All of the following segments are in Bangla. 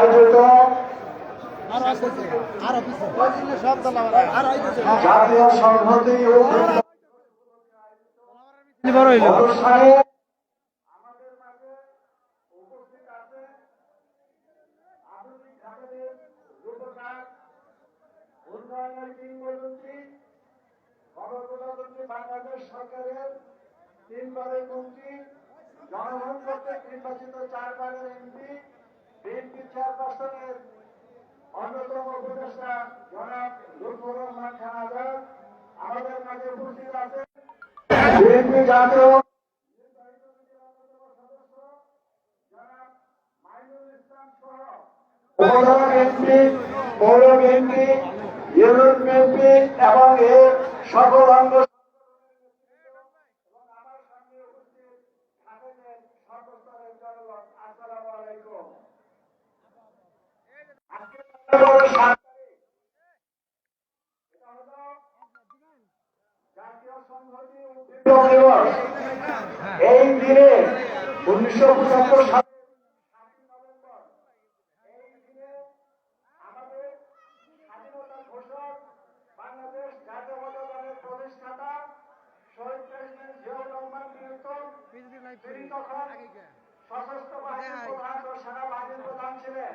আয়োজিত জাতীয় সংহতি ও অনুষ্ঠানে বাংলাদেশ সরকারের তিনবারের মন্ত্রী জনগণ কর্তৃক নির্বাচিত চারবারের এমপি বিএনপি অন্যতম উপদেষ্টা জনাব রহমান খান আজাদ আমাদের মাঝে উপস্থিত বিএনপি জাতীয় এবং এর সকল অঙ্গ এবং আমার সামনে উপস্থিত থাকেন সর্বস্তরের জনগণ আসসালামু আলাইকুম আজকে নভেম্বর সাত তারিখ এটা হলো জাতীয় সংহতি ও বিপ্লব দিবস এই দিনে উনিশশো পঁচাত্তর সালে সশস্ত্র বাহিনীর প্রধান ছিলেন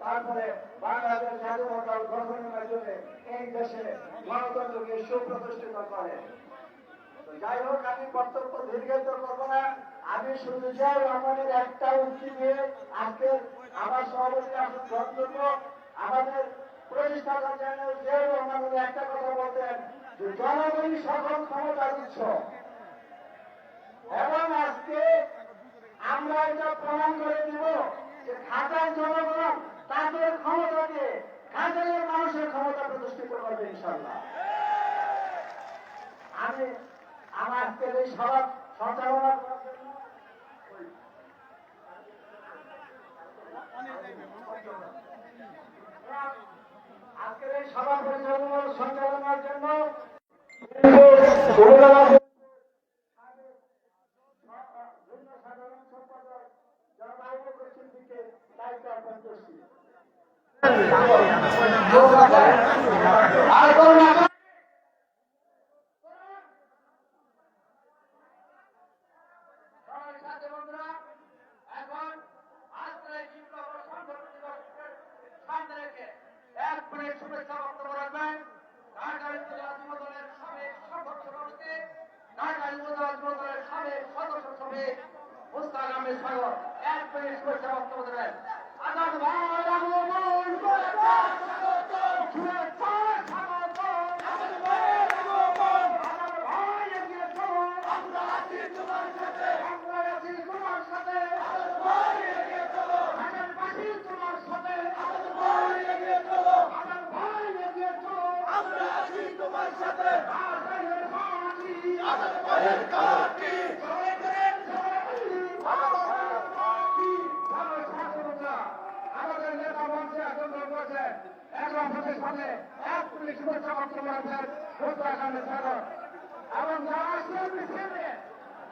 তারপরে বাংলাদেশ সুপ্রতিষ্ঠিত করে। যাই হোক, আমি বক্তব্য দীর্ঘায়িত করব না। আমি শুধু যাই রহমানের একটা উক্তি দিয়ে আজকে আমার সভাপতি আসুন গন্তব্য আমাদের প্রতিষ্ঠাতা জিয়াউর রহমানের একটা কথা বলতেন যে জনগণই সকল ক্ষমতা দিচ্ছ এবং আজকে আমরা এটা প্রমাণ করে দিব যে ঢাকার জনগণ তাদের ক্ষমতা দিয়ে ঢাকার মানুষের ক্ষমতা প্রতিষ্ঠিত করবে ইনশাল্লাহ আমি আমার আজকের এই সভা সঞ্চালনা আজকের এই সভা পরিচালনা সঞ্চালনার জন্য আর সদস্য সমিতি মুস্তাক আহমেদ সাগর এক মিনিট শুভেচ্ছা বক্তব্য দেবেন ভাই আগমন শুভেচ্ছা স্বাগত আজাদ ভাই এগিয়ে চলুন আমরা আছি তোমার সাথে আমরা আছি তোমার সাথে আজাদ ভাই এগিয়ে চলো ঢাকার বাসী তোমার সাথে আজাদ ভাই এগিয়ে চলো আজাদ ভাই এগিয়ে চলো আমরা আছি তোমার সাথে আজাদের বাসী আজাদ ভাইয়ের কাঠি জয় করেন জয় আজাদের বাসী ভালো ছাত্ররা আমাদের নেতা মঞ্চে আসন একজন সাথে সাথে এক পুলিশ শুভেচ্ছা বক্তব্য রাখবেন উত্তরাখণ্ডের সাগর। এবং যারা আসলেন মিছিলে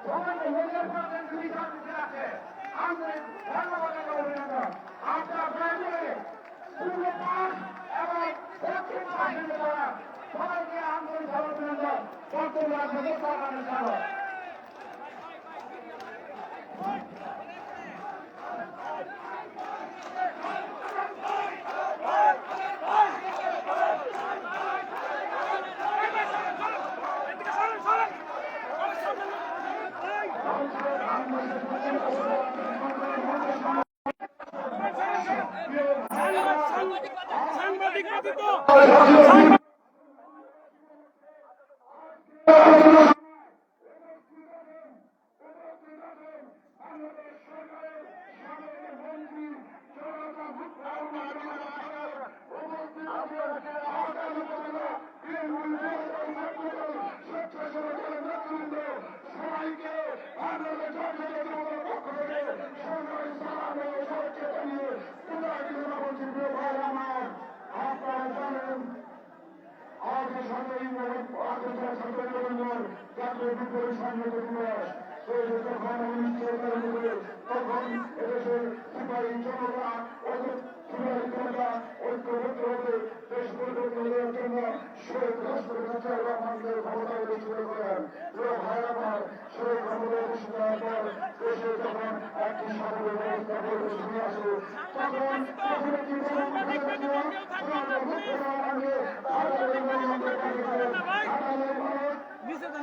সবাই নিজের পক্ষে দুইটা মিছিল আছে আন্তরিক ধন্যবাদ এবং অভিনন্দন। আপনারা করে পূর্ব পাশ এবং দক্ষিণ পাশের যারা সবাইকে আন্তরিক অভিনন্দন। বক্তব্য রাখবেন উত্তরাখণ্ডের সাগর। ব্যতীত সবাইকে বাংলাদেশ জাতীয় দলের পক্ষ থেকে সরকারি সালাম ও শুভেচ্ছা জানিয়ে উদয়কে বলছি প্রিয় ভাই আমার আপনারা জানেন আজ সরকারি আন্তর্জাতিক সরকারি নভেম্বর জাতীয় বিপ্লবী সংহত দিবস সেই যে যখন উনিশশো একানব্বই তখন এদেশের সিপাহী জনতা সিপাহী জনতা ঐক্যবদ্ধ হতে দেশ পরিবর্তন করার জন্য শহীদ রাষ্ট্রপতি জিয়াউর রহমানকে ক্ষমতা অধিষ্ঠিত করেন প্রিয় ভাই আমার সেই ক্ষমতা অধিষ্ঠিত হওয়ার দেশে যখন একটি সামরিক ব্যবস্থা পরিবেশনে আসে তখন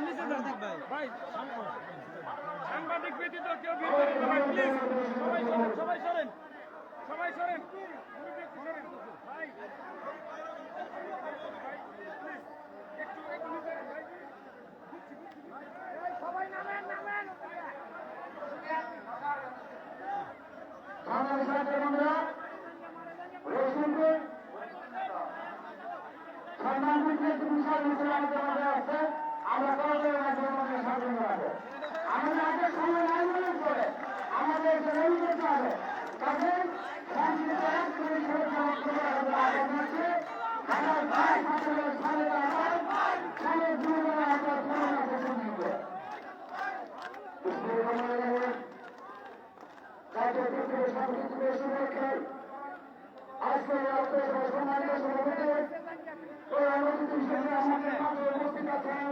নিচে যান ভাই ভাই সাংবাদিক ব্যতীত কেউ করেন না প্লিজ সবাই সরেন সবাই সরেন। সবাই সরেন। সবাই আমার সাথে আমরা আমাদের আছে। আমরা কলেজের সাথে রাখব আমাদের আগে সময় নাই মনে করে, আমাদের জরুরি করতে হবে। সুরক্ষায় আজকে সম্মানিত সভাপতি আছেন।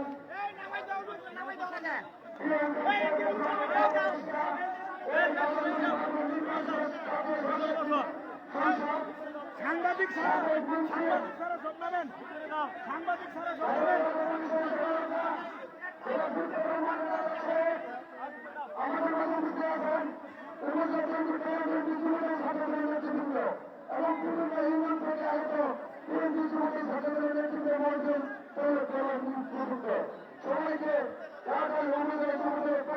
সাংবাদিক সাংবাদিক ছাড়া সব নামেন। সাংবাদিক ছাড়া সব নেতৃবৃন্দ এবং বিভিন্ন ইউনিয়ন থেকে আগত বিএনপি যুবতী ছাত্রদের নেতৃত্বে মর্জন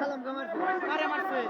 সালাম কামার মারছে